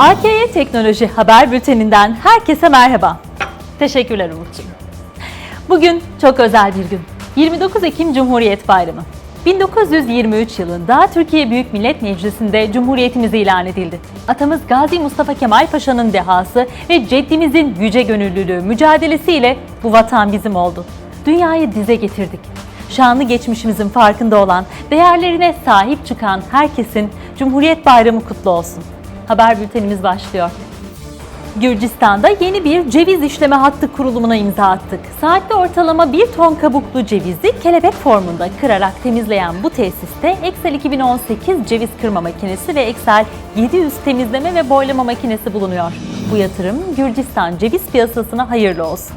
AKY Teknoloji Haber Bülteninden herkese merhaba. Teşekkürler Umut'ciğim. Bugün çok özel bir gün. 29 Ekim Cumhuriyet Bayramı. 1923 yılında Türkiye Büyük Millet Meclisi'nde Cumhuriyetimiz ilan edildi. Atamız Gazi Mustafa Kemal Paşa'nın dehası ve ceddimizin yüce gönüllülüğü mücadelesiyle bu vatan bizim oldu. Dünyayı dize getirdik. Şanlı geçmişimizin farkında olan, değerlerine sahip çıkan herkesin Cumhuriyet Bayramı kutlu olsun. Haber bültenimiz başlıyor. Gürcistan'da yeni bir ceviz işleme hattı kurulumuna imza attık. Saatte ortalama 1 ton kabuklu cevizi kelebek formunda kırarak temizleyen bu tesiste Excel 2018 ceviz kırma makinesi ve Excel 700 temizleme ve boylama makinesi bulunuyor. Bu yatırım Gürcistan ceviz piyasasına hayırlı olsun.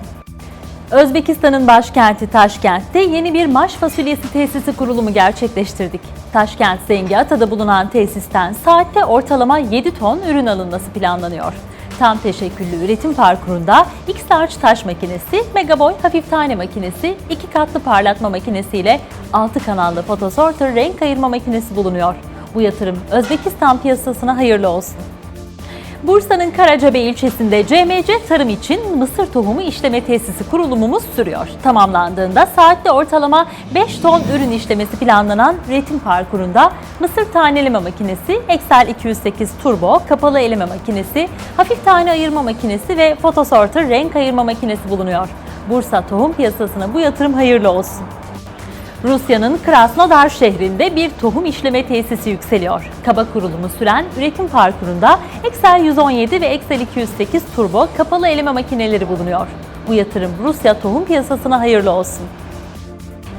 Özbekistan'ın başkenti Taşkent'te yeni bir maş fasulyesi tesisi kurulumu gerçekleştirdik. Taşkent Zengiata'da bulunan tesisten saatte ortalama 7 ton ürün alınması planlanıyor. Tam teşekküllü üretim parkurunda X-Starch taş makinesi, Megaboy hafif tane makinesi, iki katlı parlatma makinesi ile 6 kanallı fotosorter renk ayırma makinesi bulunuyor. Bu yatırım Özbekistan piyasasına hayırlı olsun. Bursa'nın Karacabey ilçesinde CMC Tarım için mısır tohumu işleme tesisi kurulumumuz sürüyor. Tamamlandığında saatte ortalama 5 ton ürün işlemesi planlanan üretim parkurunda mısır taneleme makinesi, Excel 208 Turbo, kapalı eleme makinesi, hafif tane ayırma makinesi ve fotosorter renk ayırma makinesi bulunuyor. Bursa tohum piyasasına bu yatırım hayırlı olsun. Rusya'nın Krasnodar şehrinde bir tohum işleme tesisi yükseliyor. Kaba kurulumu süren üretim parkurunda Excel 117 ve Excel 208 turbo kapalı eleme makineleri bulunuyor. Bu yatırım Rusya tohum piyasasına hayırlı olsun.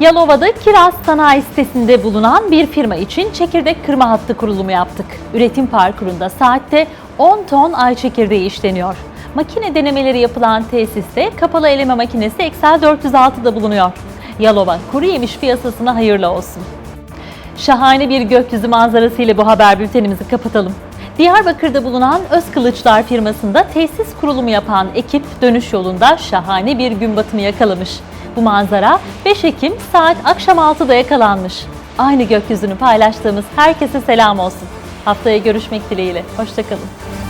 Yalova'da Kiraz Sanayi sitesinde bulunan bir firma için çekirdek kırma hattı kurulumu yaptık. Üretim parkurunda saatte 10 ton ay çekirdeği işleniyor. Makine denemeleri yapılan tesiste kapalı eleme makinesi Excel 406'da bulunuyor. Yalova kuru yemiş piyasasına hayırlı olsun. Şahane bir gökyüzü manzarası ile bu haber bültenimizi kapatalım. Diyarbakır'da bulunan Özkılıçlar firmasında tesis kurulumu yapan ekip dönüş yolunda şahane bir gün batımı yakalamış. Bu manzara 5 Ekim saat akşam 6'da yakalanmış. Aynı gökyüzünü paylaştığımız herkese selam olsun. Haftaya görüşmek dileğiyle. Hoşçakalın.